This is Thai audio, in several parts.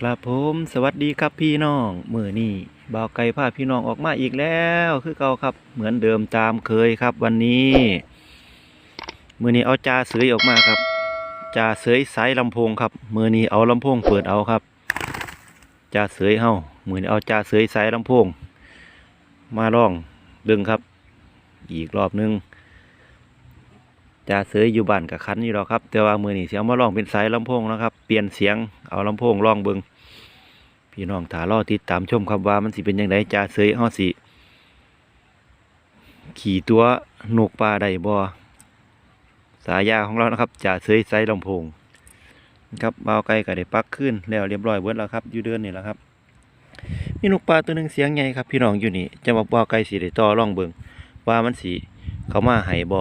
ครับผมสวัสดีครับพี่น้องมือนี่บ่าวไก่พาพี่น้องออกมาอีกแล้วคือเก่าครับ เหมือนเดิมตามเคยครับ วันนี้มือนี้เอาจ่าเสยออกมาครับจ่าเสยสายลำโพงครับมือนี้เอาลำโพงเปิดเอาครับจ่าเสยเฮามือนี้เอาจ่าเสยสายลำโพง มาลองดึงครับ อีกรอบหนึง จ่าเสยอยู่บ้านกับคันอยู่แล้วครับ แต่ว่ามือนี้เสียงมาลองเป็นสายลำโพงนะครับ เปลี่ยนเสียงเอาลำโพงลองเบิงพี่น้องถารอติดตามชมครับว่ามันสิเป็นยังไงจ่าเสยเฮาสิขี่ตัวนกปลาได้บ่สายาของเรานะครับจ่าเสยสายลำโพงครับเบาไกลก็ได้ปักขึ้นแล้วเรียบร้อยเบิดแล้วครับอยู่เดือนนี่แหละครับมีนกปลาตัวหนึ่งเสียงใหญ่ครับ พี่น้องอยู่นี่จะมาบ่าไกลสิได้ต่อร่องเบิงว่ามันสิเขามาให้บ่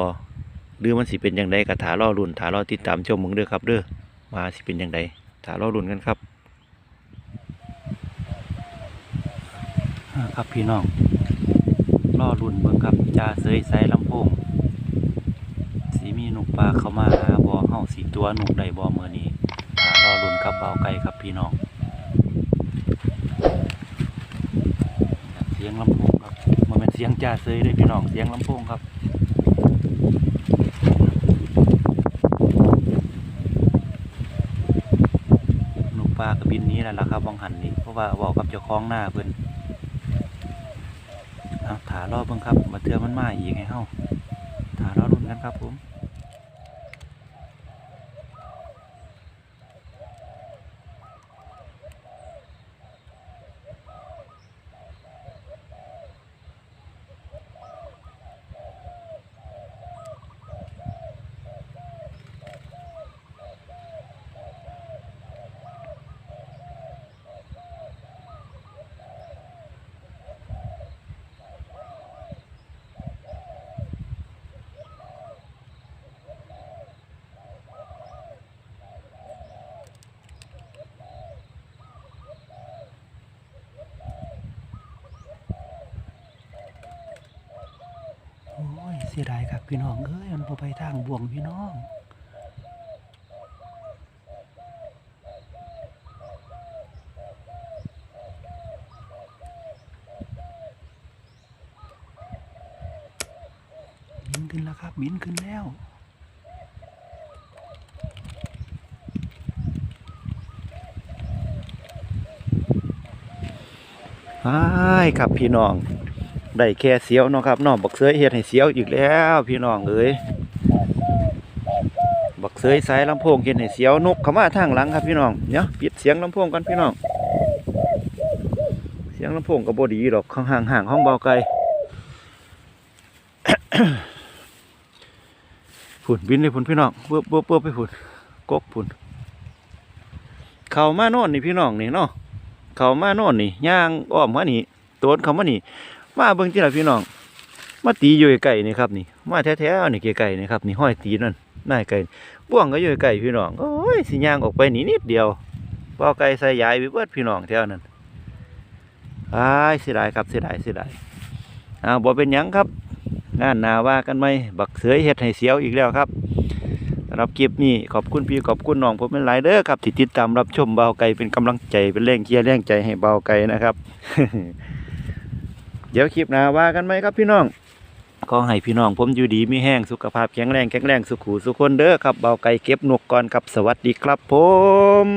หรือมันสิเป็นยังไงก็ถารอรุ่นถารอติดตามชมมึงเด้อครับเด้อว่าสิเป็นยังไงถารอรุ่นกันครับครับพี่น้องรอรุ่นเบิ่งครับจ่าเสยสายลำโพงสีมีนกปลาเข้ามาหาบ่เฮาสิตัวนกได้บ่มื้อนี้ถารอรุ่นครับเบ่าไกลครับพี่น้องเสียงลำโพงครับมันเป็นเสียงจ่าเซยเลยพี่น้องเสียงลำโพงครับนก ปลากระบินนี้แหละล่ะครับวังหันนี่เพราะว่าบอกกับเจ้าของหน้าเพิ่นเอาถารอบเบิ่งครับมาเทื่อมันมาอีกไงเฮาถารอรุ่นกันครับผม โอ้ยเสียดายครับพี่น้องเอ้ยมันบ่ไปทางบ่วงพี่น้องบินขึ้นแล้วครับบินขึ้นแล้วไอ้ครับพี่น้อง ได้แค่เสียวเนาะครับเน้องบักเสยเฮ็ดให้เสียวอีกแล้ว พี่น้องเอ้ยบักเสยสายลำโพงเฮ็ดให้เสียวนกเข้ามาทางหลังครับพี่น้องเดี๋ยวปิดเสียงลำโพงกันพี่น้อง เสียงลำโพงก็บ่ดีดอกข้างห่างห่างห้องเบาไกลฝุ่นบินเลยฝุ่นพี่น้องเปื้อเปื้อเปื้อไปฝุ่นกกฝุ่นเขามาโน่นนี่พี่น้องนี่เนาะเขามาโน่นนี่ย่างอ้อมมานี่โตนเขามานี่ มาเบิ่งที่ละพี่น้อง มาตีอยู่ไก่นี่ครับนี่ มาแท้ๆนี่ไก่นี่ครับนี่ห้อยตีนั่นนายไก่บ่วงก็อยู่ไก่พี่น้องโอ้ยสิย่างออกไปนี่นิดเดียวบ่เอาไก่ใส่ยายไปเบิดพี่น้องแถวนั้นอ้ายเสียดายครับเสียดายเสียดายอ้าวบ่เป็นหยังครับงานหนาว่ากันไหมบักเสือเฮ็ดให้เสียวอีกแล้วครับสำหรับคลิปนี้ขอบคุณพี่ขอบคุณน้องผมเป็นหลายเด้อครับที่ติดตามรับชมเบาไก่เป็นกำลังใจเป็นแรงเชียร์แรงใจให้เบาไก่นะครับ เดี๋ยวคลิปหน้าว่ากันไหมครับพี่น้องขอให้พี่น้องผมอยู่ดีมีแห้งสุขภาพแข็งแรงแข็งแรงสุขูสุขคนเด้อครับเบาไก่เก็บนกก่อนครับสวัสดีครับผม